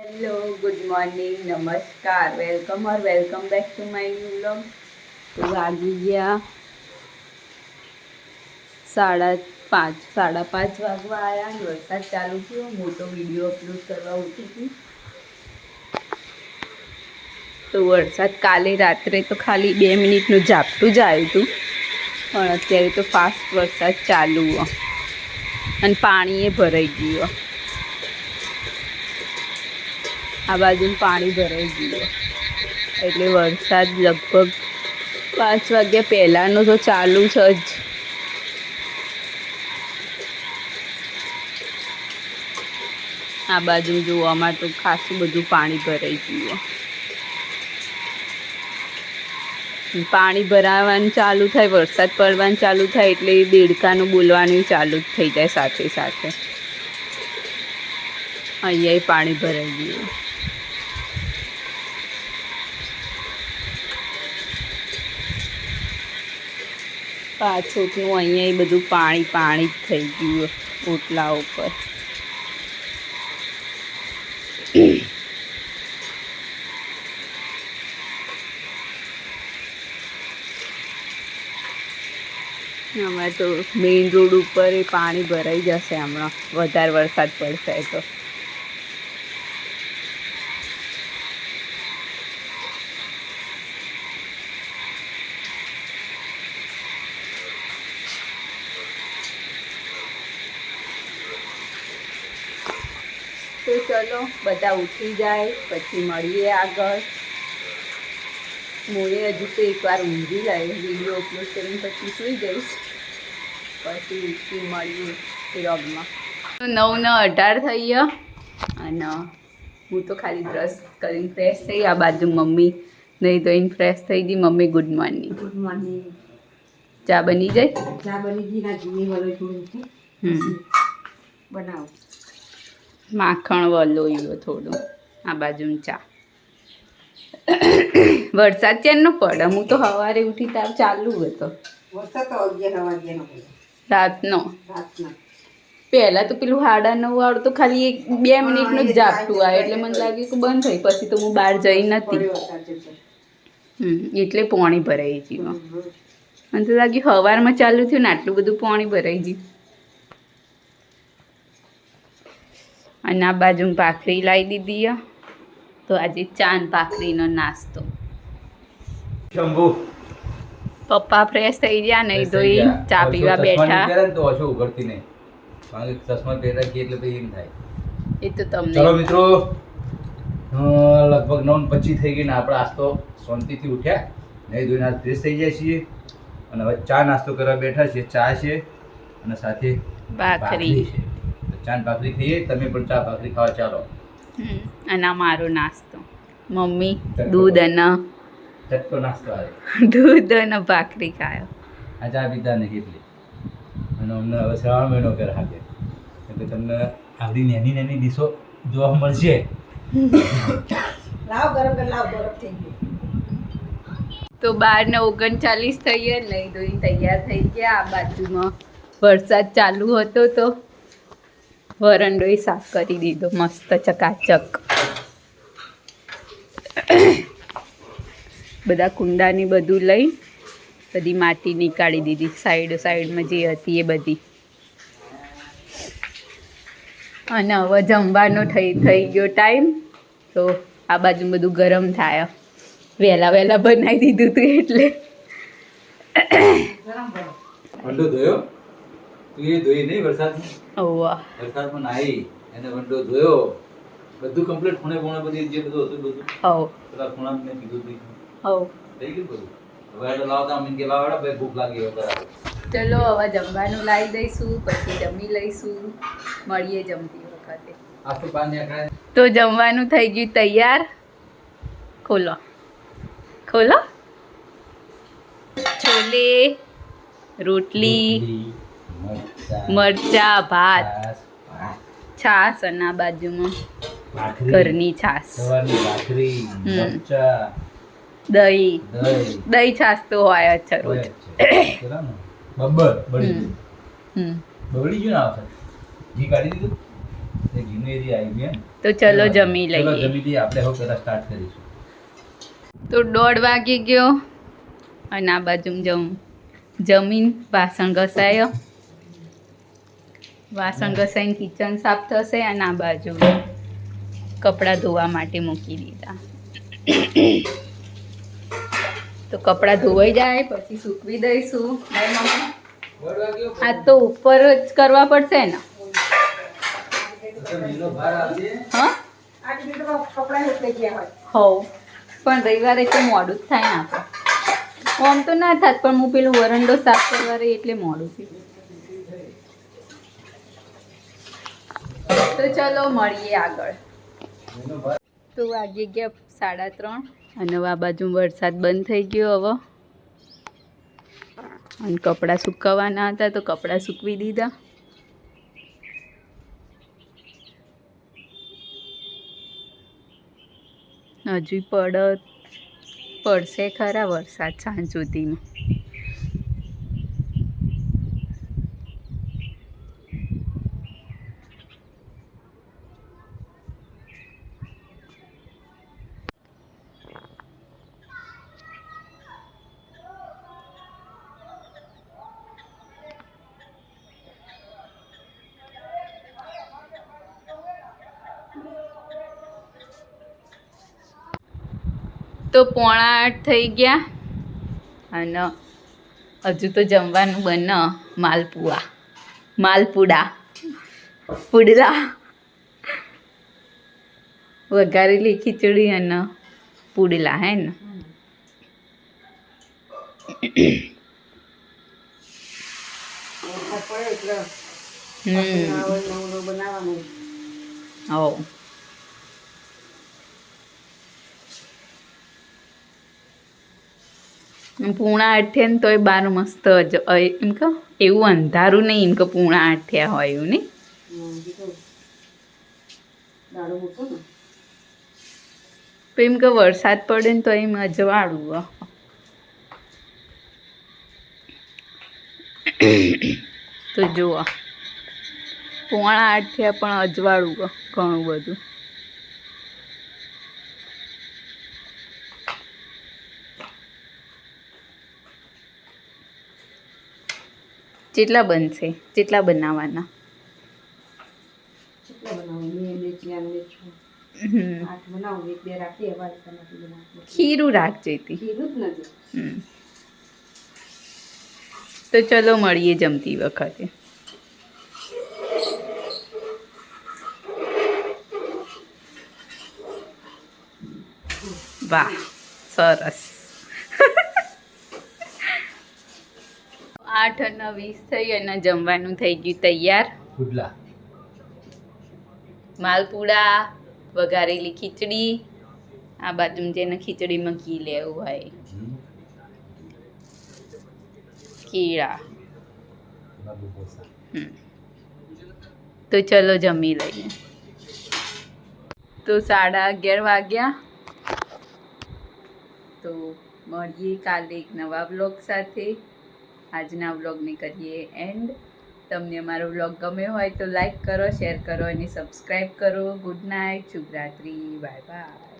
Hello good morning નમસ્કાર welcome or welcome back to my new blog તો વાગી ગયા સાડા પાંચ સાડા પાંચ વાગવા આવ્યા અને વરસાદ ચાલુ થયો મોટો વીડિયો અપલોડ કરવા ઉઠી હતી તો વરસાદ કાલે રાત્રે તો ખાલી બે મિનિટનું ઝાપટું જ આવ્યું હતું પણ અત્યારે તો ફાસ્ટ વરસાદ ચાલુ. અને પાણીએ ભરાઈ ગયું હો. આ બાજુ પાણી ભરાઈ ગયું. એટલે વરસાદ લગભગ પાંચ વાગ્યા પહેલાંનો તો ચાલુ છે જ. આ બાજુ જોવામાં તો ખાસું બધું પાણી ભરાઈ ગયું. પાણી ભરાવાનું ચાલુ થાય, વરસાદ પડવાનું ચાલુ થાય એટલે દેડકાનું બોલવાનું ચાલુ જ થઈ જાય સાથે સાથે. અહીંયા પાણી ભરાઈ ગયું. પાછોટનું અહીંયા બધું પાણી પાણી જ થઈ ગયું ઓટલા ઉપર. હમણાં તો મેઇન રોડ ઉપર એ પાણી ભરાઈ જશે હમણાં. વધારે વરસાદ પડશે તો. તો ચલો બધા ઉઠી જાય પછી મળીએ આગળ. મોએ હજુ તો એકવાર ઊંઘી જાય વીડિયો અપલોડ કરીને પછી સૂઈ જઈશ. પછી ઉઠી મળીએ વ્લોગમાં નવ ને અઢાર થઈ ગયા અને હું તો ખાલી બ્રશ કરીને ફ્રેશ થઈ આ બાજુ મમ્મી નહીં ધોઈને ફ્રેશ થઈ ગઈ. Mummy good morning good morning ચા બની જાય ચા બની ગઈ ના ઘી વાળો હમ. બનાવો. માખણ વલોયું થોડું. આ બાજુ ચા. વરસાદ ક્યારનો પડે? હું તો સવારે ઉઠી તાર ચાલુ હતો. રાતનો? પહેલાં તો પેલું હાડા નવું આવડું તો ખાલી એક બે મિનિટનું જ જાપતું આવે એટલે મને લાગ્યું કે બંધ થઈ. પછી તો હું બહાર જઈ નથી. હમ, એટલે પોણી ભરાઈ ગયું. મને તો લાગ્યું સવારમાં ચાલુ થયું ને આટલું બધું પાણી ભરાઈ ગયું. અને આ બાજુ ભાખરી લાવી દીધી. તો આજે ચાંદ ભાખરીનો નાસ્તો. પપ્પા ફ્રેશ થઈ ગયા નહીં તો એ ચા પીવા બેઠા. તો ઓછું ઉઘડતી નહીં. કારણ કે ચશ્મા પહેરા કે એટલે પછી એમ થાય. એ તો ચલો તમને મિત્રો લગભગ નવ પચીસ થઈ ગઈ ને આપણે આજ તો શાંતિથી ઉઠ્યા. નહીં ધોઈને આજ ફ્રેશ થઈ જાય છીએ. અને હવે ચા નાસ્તો કરવા બેઠા છીએ. ચા છે અને સાથે ભાખરી છે. તો ચા ને ભાખરી ખાઈએ તમે પણ ચા ભાખરી ખાવા ચાલો. અને આ મારો નાસ્તો. મમ્મી દૂધ અને ચટકો નાસ્તો આવે. દૂધ અને ભાખરી ખાયો. આ ચા પીતા નહીં એટલે. અને અમને હવે શ્રાવણ મહિનો કે રાખે એટલે તમને આવડી નાની નાની ડીશો જોવા મળશે. લાવ ગરમ કર લાવ ગરમ થઈ ગયું. તો બાર ને ઓગણચાલીસ થઈએ નહીં ધોઈને તૈયાર થઈ ગયા. આ બાજુમાં વરસાદ ચાલુ હતો તો વરંડોય સાફ કરી દીધો. મસ્ત ચકાચક. બધા કુંડાની બધું લઈ બધી માટી નીકાળી દીધી. સાઈડ સાઈડમાં જે હતી એ બધી. અને હવે જમવાનો થઈ થઈ ગયો ટાઈમ. તો આ બાજુ બધું ગરમ થાય. વહેલા વહેલા બનાવી દીધું હતું એટલે ગરમ બરફ વંડો ધોયો તું એ ધોઈ નહીં વરસાદ વરસાદમાં નાહી એને વંડો ધોયો બધું કમ્પ્લીટ ખૂણે ખૂણે બધી જે બધું હતું બધું. પેલા ખૂણા મેં કીધું થઈ ગયું બધું? હવે એટલે લાવતા અમને કે લાવડા ભાઈ ભૂખ લાગી હવે બરાબર ચલો હવે જમવાનું લાવી દઈશું પછી જમી લઈશું. મળીએ જમતી વખતે. તો તો જમવાનું થઈ ગયું તૈયાર. ખોલો. ખોલો. છોલે રોટલી. મરચા ભાત. છાશ અને આ બાજુમાં ઘરની હમ. દહીં. દહીં. છાશ તો હોય જ રોજ. હમ. બગડી ગયું ને ઘી કાઢી દીધું? એ ઘીનું એરિયા આવી ગયું તો ચલો જમી ચલો લઈએ. જમી લઈએ. આપણે હવે પહેલાં સ્ટાર્ટ કરીશું. તો દોઢ વાગી ગયો અને આ બાજુ જમ જમીન વાસણ ઘસાયો. વાસણ ઘસાઈને કિચન સાફ થશે અને આ બાજુ કપડાં ધોવા માટે મૂકી દીધા. તો કપડાં ધોવાઈ જાય, પછી સૂકવી દઈશું. આ તો ઉપર જ કરવા પડશે ને. હા? પણ રવિવારે તો મોડું જ થાય ને આપણે આમ તો ના થાત, પણ હું પેલું વરંડો સાફ કરવા રહી એટલે મોડું થયું. તો ચલો મળીએ આગળ. તો વાગી ગયા સાડા ત્રણ અને આ બાજુ વરસાદ બંધ થઈ ગયો હવે. અને કપડાં સુકવવાના હતા તો કપડાં સૂકવી દીધા. હજુ પડ પડશે ખરા વરસાદ સાંજ સુધીમાં. તો પોણા આઠ થઈ ગયા. અને હજુ તો જમવાનું બને માલપુઆ માલપુડા પુડલા. વઘારેલી ખીચડી અને પુડલા હે ને? હમ. ઓ પૂણા આઠે ને તોય બાર મસ્ત જ એમ કહો એવું અંધારું નહીં એમ કે પૂણા આઠ્યા હોય એવું નહીં. તો એમ કે વરસાદ પડે ને તો એમ અજવાળું. તો જુઓ પોણા આઠ થયા પણ અજવાળું ઘણું બધું કેટલા બનશે કેટલા બનાવવાના કેટલા બનાવું મેં ને જ્યાં ને છું હમ. આઠ બનાવું એક બે રાખીએ બનશે જેટલા બનાવવાના. ખીરું રાખજો. તો ચલો મળીએ જમતી વખતે. વાહ સરસ. આઠ અને વીસ થઈ અને જમવાનું થઈ ગયું તૈયાર. પુડલા. માલપુડા વઘારેલી ખીચડી આ બાજુ જેને ખીચડીમાં ઘી લેવું હોય. કીડા. તો ચલો જમી લઈએ. તો સાડા અગિયાર વાગ્યા. તો મળીએ કાલે એક નવા બ્લોગ સાથે. આજના વ્લોગને કરીએ એન્ડ. તમને મારો વ્લોગ ગમ્યો હોય તો લાઈક કરો, શેર કરો અને સબસ્ક્રાઈબ કરો. ગુડ નાઇટ, શુભરાત્રી, બાય બાય.